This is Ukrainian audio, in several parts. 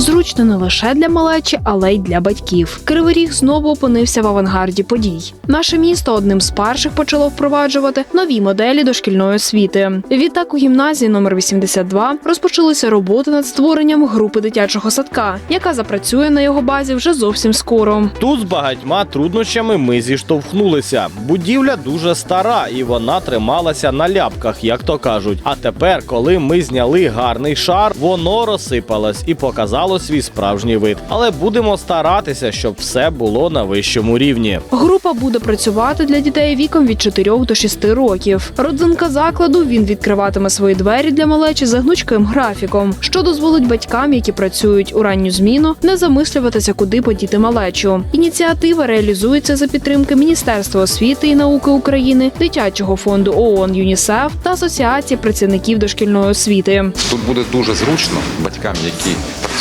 Зручно не лише для малечі, але й для батьків. Кривий Ріг знову опинився в авангарді подій. Наше місто одним з перших почало впроваджувати нові моделі дошкільної освіти. Відтак у гімназії номер 82 розпочалися роботи над створенням групи дитячого садка, яка запрацює на його базі вже зовсім скоро. Тут з багатьма труднощами ми зіштовхнулися. Будівля дуже стара і вона трималася на ляпках, як то кажуть. А тепер, коли ми зняли гарний шар, воно розсипалось і показало свій справжній вид. Але будемо старатися, щоб все було на вищому рівні. Група буде працювати для дітей віком від 4 до 6 років. Родзинка закладу він відкриватиме свої двері для малечі за гнучким графіком, що дозволить батькам, які працюють у ранню зміну, не замислюватися, куди подіти малечу. Ініціатива реалізується за підтримки Міністерства освіти і науки України, дитячого фонду ООН ЮНІСЕФ та Асоціації працівників дошкільної освіти. Тут буде дуже зручно батькам, які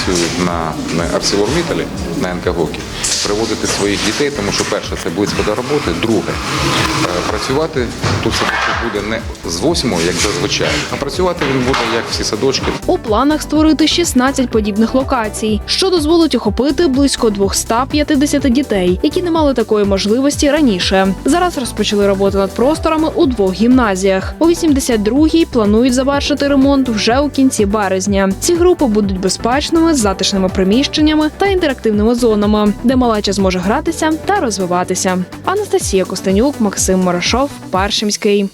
працюють на, ArcelorMittal, на НКГОКі, приводити своїх дітей, тому що перше це близько до роботи, друге е, працювати тут садочок буде не з 8, як зазвичай, а працювати він буде як всі садочки У планах створити 16 подібних локацій, що дозволить охопити близько 250 дітей, які не мали такої можливості раніше. Зараз розпочали роботу над просторами у двох гімназіях. У 82-й планують завершити ремонт вже у кінці березня. Ці групи будуть безпечними, затишними приміщеннями та інтерактивними зонами, де малеча зможе гратися та розвиватися. Анастасія Костенюк, Максим Морошов, Першимський.